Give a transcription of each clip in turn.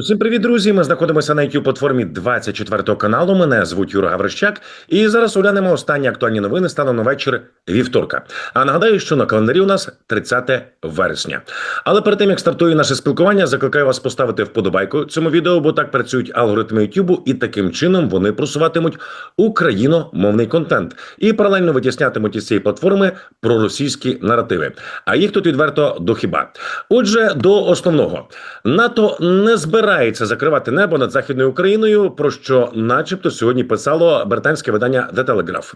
Усім привіт, друзі! Ми знаходимося на youtube платформі 24 каналу. Мене звуть Юра Гаврищак. І зараз оглянемо останні актуальні новини станом на вечір вівторка. А нагадаю, що на календарі у нас 30 вересня. Але перед тим як стартує наше спілкування, закликаю вас поставити вподобайку цьому відео, бо так працюють алгоритми YouTube, і таким чином вони просуватимуть україномовний контент і паралельно витіснятимуть із цієї платформи проросійські наративи. А їх тут відверто до хіба. Отже, до основного НАТО не збирається закривати небо над західною Україною, про що, начебто, сьогодні писало британське видання The Telegraph.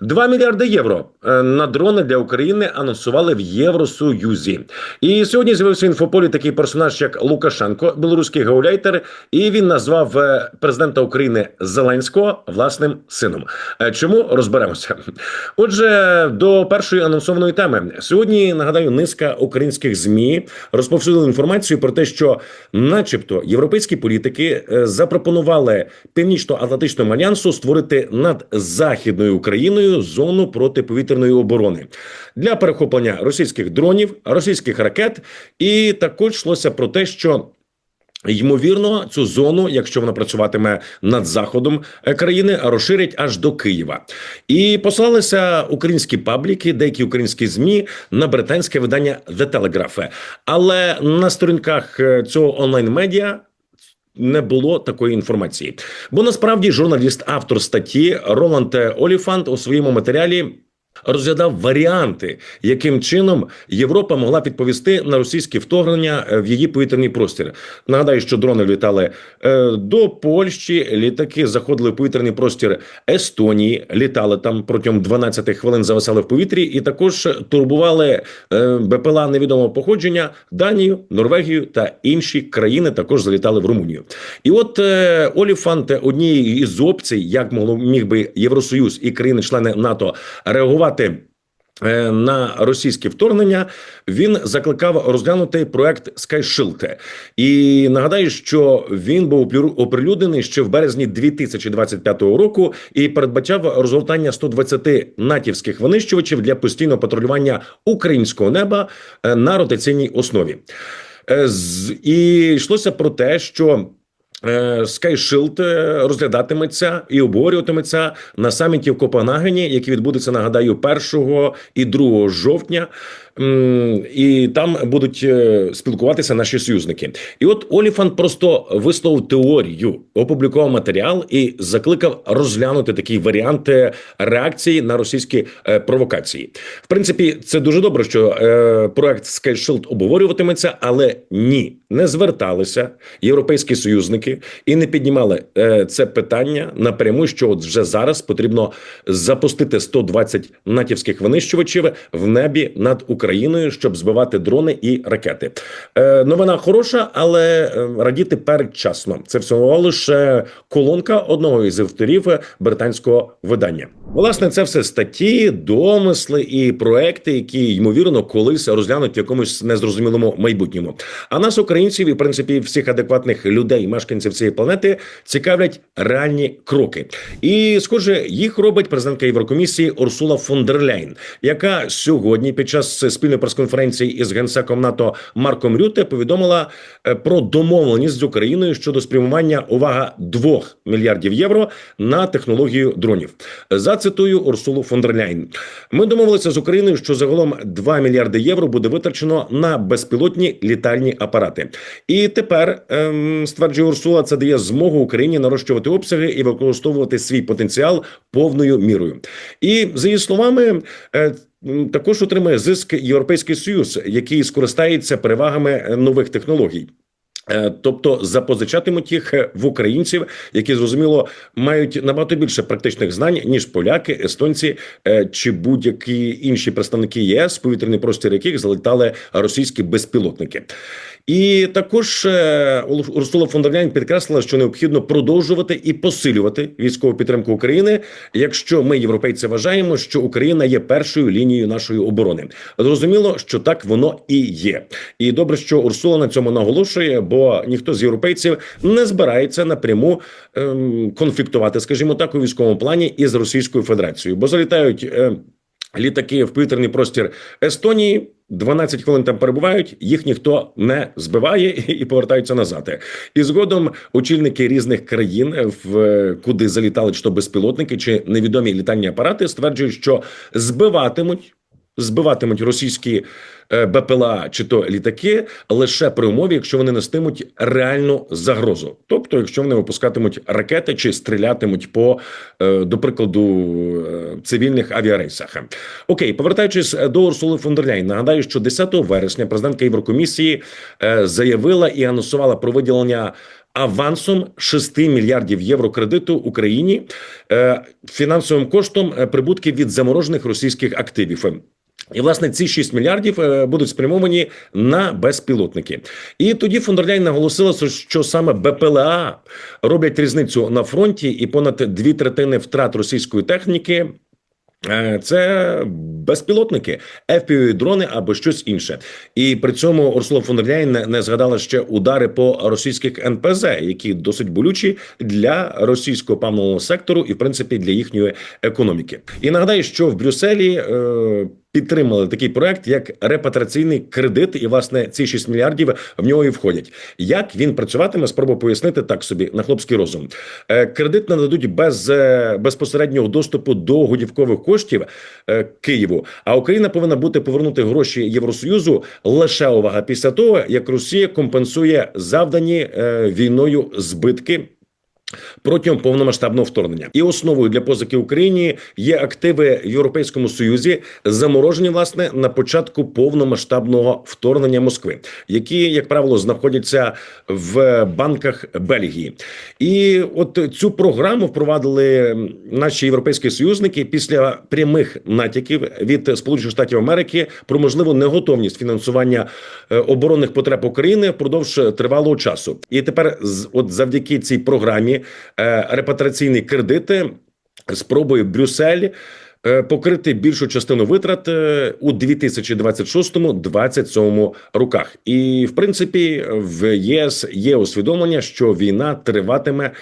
2 мільярди євро е, на дрони для України анонсували в Євросоюзі. І сьогодні з'явився в інфополі такий персонаж, як Лукашенко, білоруський гауляйтер, і він назвав е, президента України Зеленського власним сином. Е, Чому розберемося? Отже, до першої анонсованої теми сьогодні нагадаю, низка українських змі розповсюдили інформацію про те, що, начебто, європейські політики е, запропонували північно-атлантичному альянсу створити над західною Україною зону протиповітряної оборони для перехоплення російських дронів, російських ракет, і також йшлося про те, що. Ймовірно, цю зону, якщо вона працюватиме над заходом е, країни, розширять аж до Києва. І посилалися українські пабліки, деякі українські змі на британське видання The Telegraph. Але на сторінках е, цього онлайн-медіа. Не було такої інформації, бо насправді журналіст, автор статті Роланд Оліфант у своєму матеріалі розглядав варіанти, яким чином Європа могла відповісти на російське вторгнення е, в її повітряний простір. Нагадаю, що дрони літали е, до Польщі, літаки заходили в повітряний простір Естонії, літали там протягом 12 хвилин, зависали в повітрі, і також турбували е, БПЛА невідомого походження Данію, Норвегію та інші країни. Також залітали в Румунію. І от е, Оліфант однією із опцій, як могло міг би Євросоюз і країни-члени НАТО реагувати. Е, На російське вторгнення він закликав розглянути проект SkyShield. І нагадаю, що він був оприлюднений ще в березні 2025 року і передбачав розгортання 120 натівських винищувачів для постійного патрулювання українського неба е, на ротаційній основі. Е, І йшлося про те, що Е, SkyShield е, розглядатиметься і обговорюватиметься на саміті в Копенгагені, який відбудеться, нагадаю, 1 і 2 жовтня. І там будуть е, спілкуватися наші союзники. І от Оліфант просто висловив теорію, опублікував матеріал і закликав розглянути такий варіант е, реакції на російські е, провокації. В принципі, це дуже добре, що е, проект SkyShield обговорюватиметься, але ні, не зверталися європейські союзники і не піднімали це питання напряму. Що от вже зараз потрібно запустити 120 натівських винищувачів в небі над Україною, щоб збивати дрони і ракети. Е, новина хороша, але е, радіти передчасно. Це всього лише колонка одного із авторів британського видання. Власне, це все статті, домисли і проекти, які ймовірно колись розглянуть в якомусь незрозумілому майбутньому. А нас, українців, і в принципі всіх адекватних людей, мешканців цієї планети, цікавлять реальні кроки. І, схоже, їх робить президентка Єврокомісії Урсула фон дер Ляйн, яка сьогодні під час спільної прес-конференції із генсеком НАТО Марком Рюте повідомила е, про домовленість з Україною щодо спрямування увага 2 мільярдів євро на технологію дронів. Зацитую Урсулу фон дер Ляйн. Ми домовилися з Україною, що загалом 2 мільярди євро буде витрачено на безпілотні літальні апарати. І тепер ем, стверджує Урсула, це дає змогу Україні нарощувати обсяги і використовувати свій потенціал повною мірою. І за її словами. Е, також отримає зиск Європейський Союз, який скористається перевагами нових технологій. Е, Тобто запозичатимуть їх е, в українців, які зрозуміло мають набагато більше практичних знань ніж поляки, естонці е, чи будь-які інші представники ЄС, повітряний простір яких залетали російські безпілотники. І також Урсула фон підкреслила, що необхідно продовжувати і посилювати військову підтримку України, якщо ми, європейці, вважаємо, що Україна є першою лінією нашої оборони. Зрозуміло, що так воно і є. І добре, що Урсула на цьому наголошує, бо ніхто з європейців не збирається напряму ем, конфліктувати, скажімо так, у військовому плані із Російською Федерацією, бо залітають. Е, літаки в повітряний простір Естонії. 12 хвилин там перебувають, їх ніхто не збиває і повертаються назад. І згодом очільники різних країн, в куди залітали чи то безпілотники, чи невідомі літальні апарати, стверджують, що збиватимуть. Збиватимуть російські е, БПЛА чи то літаки лише при умові, якщо вони нестимуть реальну загрозу, тобто, якщо вони випускатимуть ракети чи стрілятимуть по, е, до прикладу, е, цивільних авіарейсах. Окей, повертаючись до Урсули фон нагадаю, що 10 вересня президентка Єврокомісії заявила і анонсувала про виділення. Авансом 6 мільярдів євро кредиту Україні фінансовим коштом прибутків від заморожених російських активів. І власне ці 6 мільярдів е, будуть спрямовані на безпілотники. І тоді фон дер Ляйн наголосила, що саме БПЛА роблять різницю на фронті, і понад дві третини втрат російської техніки. е, Це безпілотники, fpv дрони або щось інше, і при цьому Урсула фон дер Ляйн не згадала ще удари по російських НПЗ, які досить болючі для російського певного сектору і в принципі для їхньої економіки. І нагадаю, що в Брюсселі е, підтримали такий проект, як репатраційний кредит, і власне ці 6 мільярдів в нього і входять. Як він працюватиме, спробую пояснити так собі на хлопський розум. Е, Кредит нададуть без е, безпосереднього доступу до годівкових коштів е, Києву. А Україна повинна бути повернути гроші Євросоюзу лише увага після того, як Росія компенсує завдані війною збитки. Протягом повномасштабного вторгнення і основою для позики Україні є активи в Європейському Союзі, заморожені власне на початку повномасштабного вторгнення Москви, які, як правило, знаходяться в банках Бельгії. І от цю програму впровадили наші європейські союзники після прямих натяків від Сполучених Штатів Америки про можливу неготовність фінансування е, оборонних потреб України впродовж тривалого часу. І тепер, от завдяки цій програмі, репатраційні кредити спробує Брюссель. е, Покрити більшу частину витрат е, у 2026-2027 роках, і в принципі в ЄС є усвідомлення, що війна триватиме е,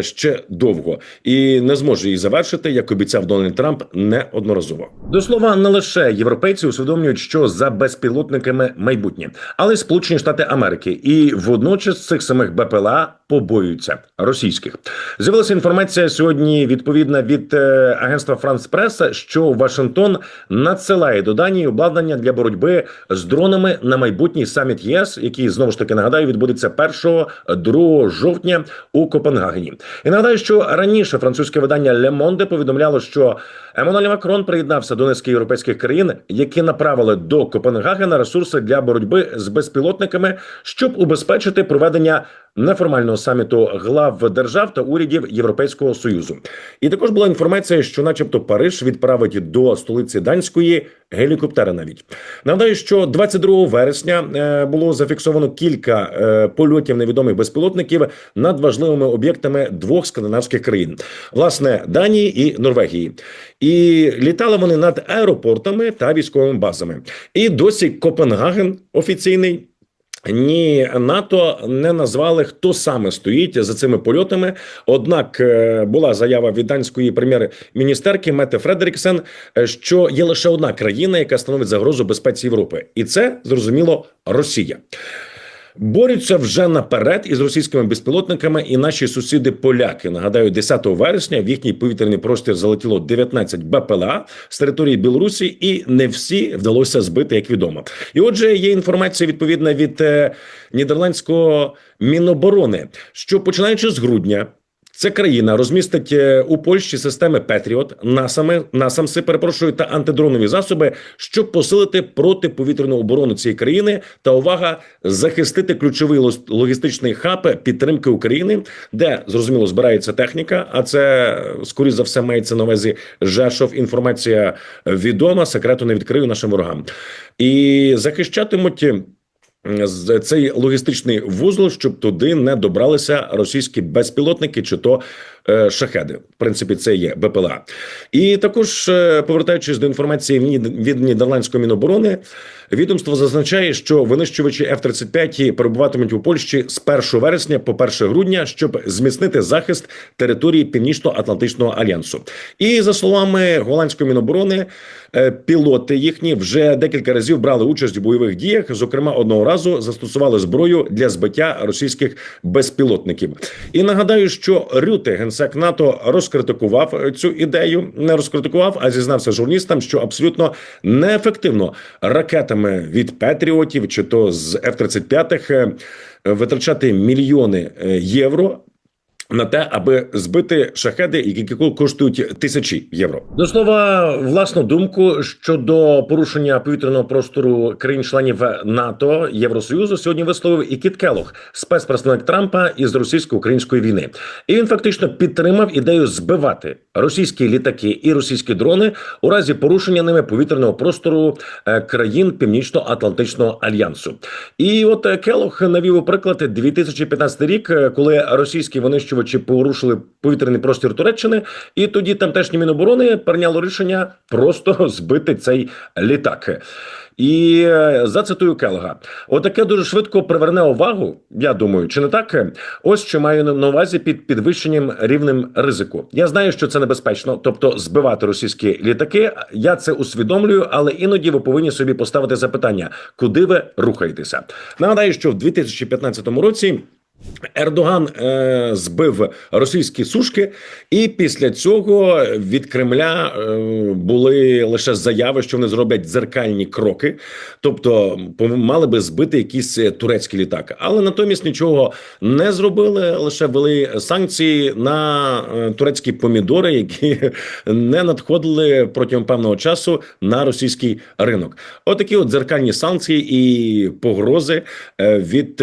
ще довго і не зможе її завершити, як обіцяв Дональд Трамп неодноразово. До слова, не лише європейці усвідомлюють, що за безпілотниками майбутнє, але й Сполучені Штати Америки, і водночас цих самих БПЛА побоюються російських. З'явилася інформація сьогодні відповідна від е, агентства Франс Прес, що Вашингтон надсилає до Данії обладнання для боротьби з дронами на майбутній саміт ЄС, який знову ж таки нагадаю відбудеться 1-2 жовтня у Копенгагені. І нагадаю, що раніше французьке видання Le Monde повідомляло, що Еммануель Макрон приєднався до низки європейських країн, які направили до Копенгагена ресурси для боротьби з безпілотниками, щоб убезпечити проведення неформального саміту глав держав та урядів Європейського союзу. І також була інформація, що, начебто, Париж відправить до столиці данської гелікоптери. Навіть нагадаю, що 22 вересня е, було зафіксовано кілька е, польотів невідомих безпілотників над важливими об'єктами двох скандинавських країн, власне Данії і Норвегії. І літали вони над аеропортами та військовими базами. І досі Копенгаген офіційний. Ні, НАТО не назвали, хто саме стоїть за цими польотами. Однак е, була заява від данської прем'єр-міністерки Мете Фредеріксен, е, що є лише одна країна, яка становить загрозу безпеці Європи, і це зрозуміло Росія. Борються вже наперед із російськими безпілотниками і наші сусіди поляки. Нагадаю, 10 вересня в їхній повітряний простір залетіло 19 БПЛА з території Білорусі, і не всі вдалося збити, як відомо. І отже, є інформація відповідна від е, нідерландського міноборони, що починаючи з грудня. Ця країна розмістить е, у Польщі системи Петріот, насами, насамси, перепрошую, та антидронові засоби, щоб посилити протиповітряну оборону цієї країни та увага захистити ключовий логістичний хаб підтримки України, де зрозуміло збирається техніка. А це скоріш за все мається на увазі Жешов. Інформація відома, секрету не відкрию нашим ворогам і захищатимуть. Цей логістичний вузол, щоб туди не добралися російські безпілотники чи то е, шахеди. В принципі, це є БПЛА. І також е, повертаючись до інформації від нідерландської міноборони, відомство зазначає, що винищувачі F-35 перебуватимуть у Польщі з 1 вересня по 1 грудня, щоб зміцнити захист території Північно-Атлантичного альянсу. І за словами голландської міноборони, е, пілоти їхні вже декілька разів брали участь у бойових діях. Зокрема, одного разу застосували зброю для збиття російських безпілотників. І нагадаю, що Рюте, генсек НАТО, розкритикував цю ідею, не розкритикував, а зізнався журналістам, що абсолютно неефективно ракетами від Петріотів чи то з F-35 е, витрачати мільйони е, євро. На те, аби збити шахеди, які коштують тисячі євро. До слова, власну думку щодо порушення повітряного простору країн-членів НАТО Євросоюзу сьогодні висловив і Кіт Келох, спецпредставник Трампа із російсько-української війни. І він фактично підтримав ідею збивати російські літаки і російські дрони у разі порушення ними повітряного простору е, країн Північно-Атлантичного альянсу. І от е, Келох навів у приклад 2015 рік, е, коли російські винищувачі порушили повітряний простір Туреччини, і тоді тамтешні міноборони прийняло рішення просто збити цей літак. І е, зацитую Келга, отаке дуже швидко приверне увагу. Я думаю, чи не так? Ось що маю на увазі під підвищенням рівнем ризику. Я знаю, що це небезпечно, тобто збивати російські літаки. Я це усвідомлюю, але іноді ви повинні собі поставити запитання, куди ви рухаєтеся. Нагадаю, що в 2015 році. Ердоган е, збив російські сушки, і після цього від Кремля е, були лише заяви, що вони зроблять дзеркальні кроки, тобто мали би збити якийсь е, турецький літак. Але натомість нічого не зробили, лише ввели санкції на е, турецькі помідори, які не надходили протягом певного часу на російський ринок. Отакі от дзеркальні санкції і погрози е, від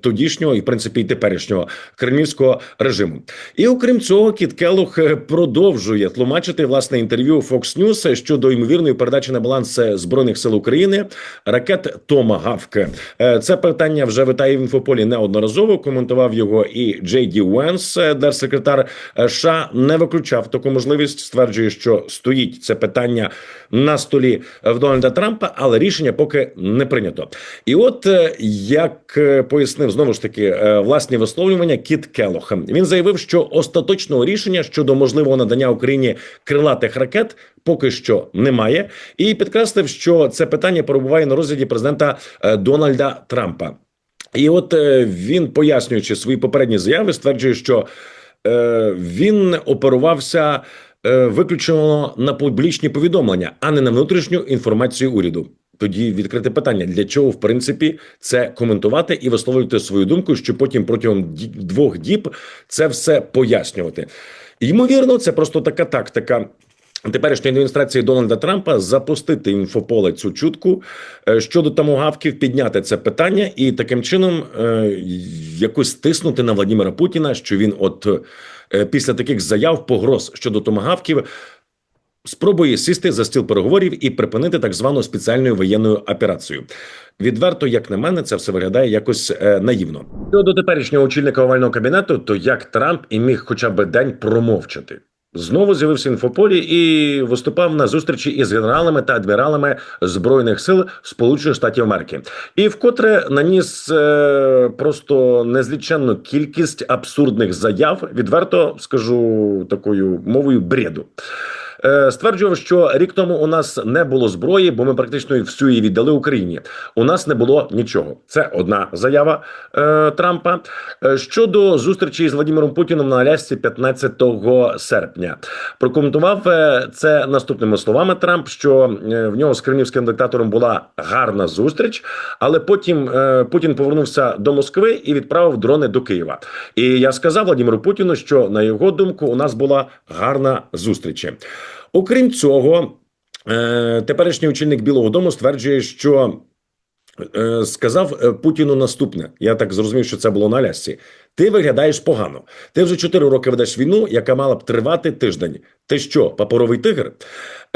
тодішнього і в принципі і теперішнього кремлівського режиму. І окрім цього, Кіт Келлог е, продовжує тлумачити власне інтерв'ю Fox News щодо ймовірної передачі на баланс е, збройних сил України ракет Томагавк. Е, Це питання вже витає в інфополі неодноразово. Коментував його і Джей Ді Уенс, держсекретар США, не виключав таку можливість. Стверджує, що стоїть це питання на столі в Дональда Трампа, але рішення поки не прийнято. І от як пояснив знову ж таки власні висловлювання Кіт Келох, він заявив, що остаточного рішення щодо можливого надання Україні крилатих ракет поки що немає, і підкреслив, що це питання перебуває на розгляді президента е, Дональда Трампа. І от е, він, пояснюючи свої попередні заяви, стверджує, що е, він оперувався виключено на публічні повідомлення, а не на внутрішню інформацію уряду. Тоді відкрите питання: для чого в принципі це коментувати і висловлювати свою думку, що потім протягом двох діб це все пояснювати. Ймовірно, це просто така тактика. Теперішньої адміністрації Дональда Трампа запустити інфополе цю чутку е, щодо тамогавків, підняти це питання і таким чином е, якось тиснути на Владимира Путіна, що він, от е, після таких заяв погроз щодо томагавків, спробує сісти за стіл переговорів і припинити так звану спеціальну воєнну операцію. Відверто, як на мене, це все виглядає якось е, наївно. Щодо теперішнього очільника овального кабінету, то як Трамп і міг хоча б день промовчати. Знову з'явився інфополі і виступав на зустрічі із генералами та адміралами збройних сил Сполучених Штатів Америки, і вкотре наніс е, просто незліченну кількість абсурдних заяв. Відверто скажу такою мовою бреду. Е, Стверджував, що рік тому у нас не було зброї, бо ми практично всю її віддали Україні. У нас не було нічого. Це одна заява е, Трампа. Е, Щодо зустрічі з Владимиром Путіном на Алясці 15 серпня, прокоментував е, це наступними словами Трамп, що в нього з кремлівським диктатором була гарна зустріч, але потім е, Путін повернувся до Москви і відправив дрони до Києва. І я сказав Владимиру Путіну, що на його думку у нас була гарна зустріч. Окрім цього, е, теперішній очільник Білого Дому стверджує, що сказав е, Путіну наступне. Я так зрозумів, що це було на лясці. Ти виглядаєш погано. Ти вже 4 роки ведеш війну, яка мала б тривати тиждень. Ти що, паперовий тигр?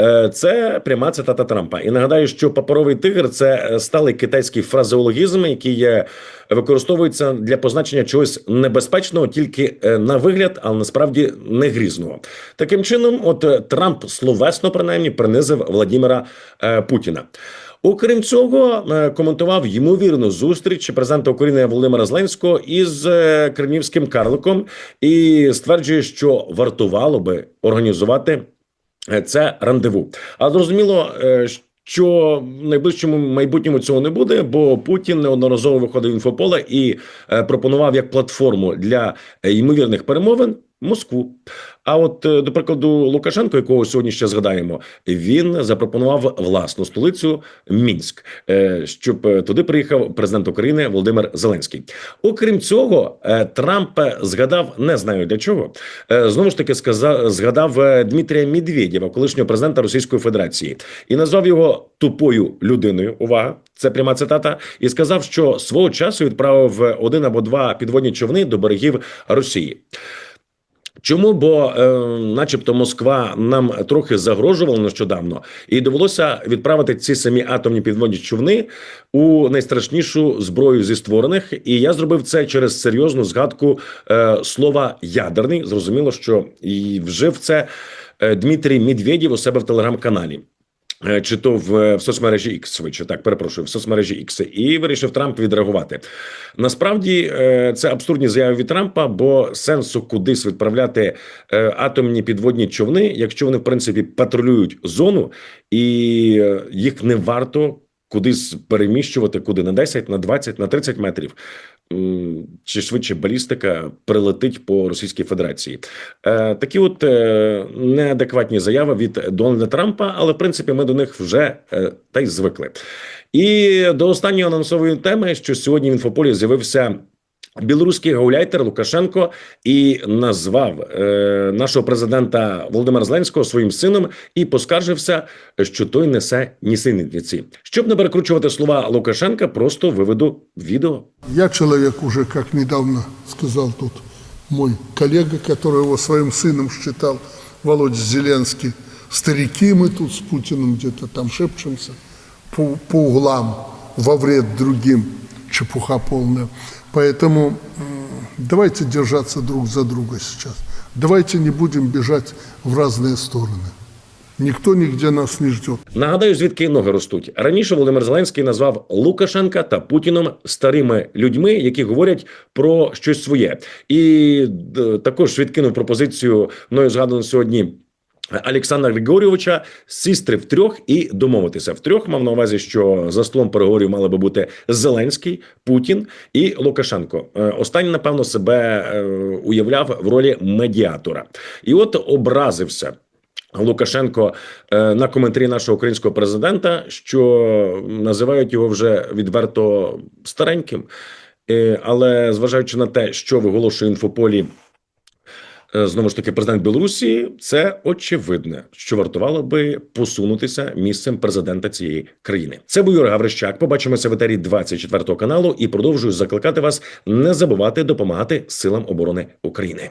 Е, Це пряма цитата Трампа. І нагадаю, що паперовий тигр це е, сталий китайський фразеологізм, який використовується для позначення чогось небезпечного тільки е, на вигляд, але насправді не грізного. Таким чином, от е, Трамп словесно принаймні принизив Владімира е, Путіна. Окрім цього, е, коментував ймовірну зустріч президента України Володимира Зеленського із е, кремлівським карликом і стверджує, що вартувало би організувати е, це рандеву. А зрозуміло, що в найближчому майбутньому цього не буде, бо Путін неодноразово виходив в інфополе і пропонував як платформу для ймовірних перемовин Москву. А от е, до прикладу, Лукашенко, якого сьогодні ще згадаємо, він запропонував власну столицю Мінськ, е, щоб е, туди приїхав президент України Володимир Зеленський. Окрім цього, Трамп згадав, не знаю для чого. Знову ж таки, сказав, згадав Дмитрія Медведєва, колишнього президента Російської Федерації, і назвав його тупою людиною. Увага, це пряма цитата, і сказав, що свого часу відправив один або два підводні човни до берегів Росії. Чому? Бо, е, начебто, Москва нам трохи загрожувала нещодавно, і довелося відправити ці самі атомні підводні човни у найстрашнішу зброю зі створених. І я зробив це через серйозну згадку е, слова ядерний. Зрозуміло, що і вжив це е, Дмитрій Медведєв у себе в телеграм-каналі. Е, Чи то в, в соцмережі X, швидше так перепрошую, в соцмережі X. і вирішив Трамп відреагувати. Насправді е, це абсурдні заяви від Трампа, бо сенсу кудись відправляти е, атомні підводні човни, якщо вони в принципі патрулюють зону, і їх не варто кудись переміщувати, куди на 10, на 20, на 30 метрів. Чи швидше балістика прилетить по Російській Федерації? Е, такі от е, неадекватні заяви від Дональда Трампа, але в принципі ми до них вже е, та й звикли. І до останньої анонсової теми, що сьогодні в інфополі з'явився Білоруський гауляйтер Лукашенко і назвав е, нашого президента Володимира Зеленського своїм сином і поскаржився, що той несе нісенітниці. Щоб не перекручувати слова Лукашенка, просто виведу відео. Я человек уже, как недавно сказал тут мой коллега, который его своим сыном считал, Володя Зеленский. Старики мы тут с Путиным где-то там шепчемся по, по углам во вред другим. Чепуха полная. Поэтому м, давайте держаться друг за друга сейчас. Давайте не будем бежать в разные стороны. Никто нигде нас не ждет. Нагадаю, звідки ноги ростуть. Раніше Володимир Зеленський назвав Лукашенка та Путіном старими людьми, які говорять про щось своє, і д, також відкинув пропозицію мною згадану сьогодні. Олександра Григорьовича сісти в трьох і домовитися в трьох. Мав на увазі, що за столом переговорів мали би бути Зеленський, Путін і Лукашенко. Е, Останній, напевно, себе е, уявляв в ролі медіатора, і от образився. Лукашенко е, на коментарі нашого українського президента, що називають його вже відверто стареньким. Але зважаючи на те, що виголошує інфополі знову ж таки президент Білорусі, це очевидне, що вартувало би посунутися місцем президента цієї країни. Це був Юрій Гаврищак. Побачимося в етері 24 каналу і продовжую закликати вас не забувати допомагати силам оборони України.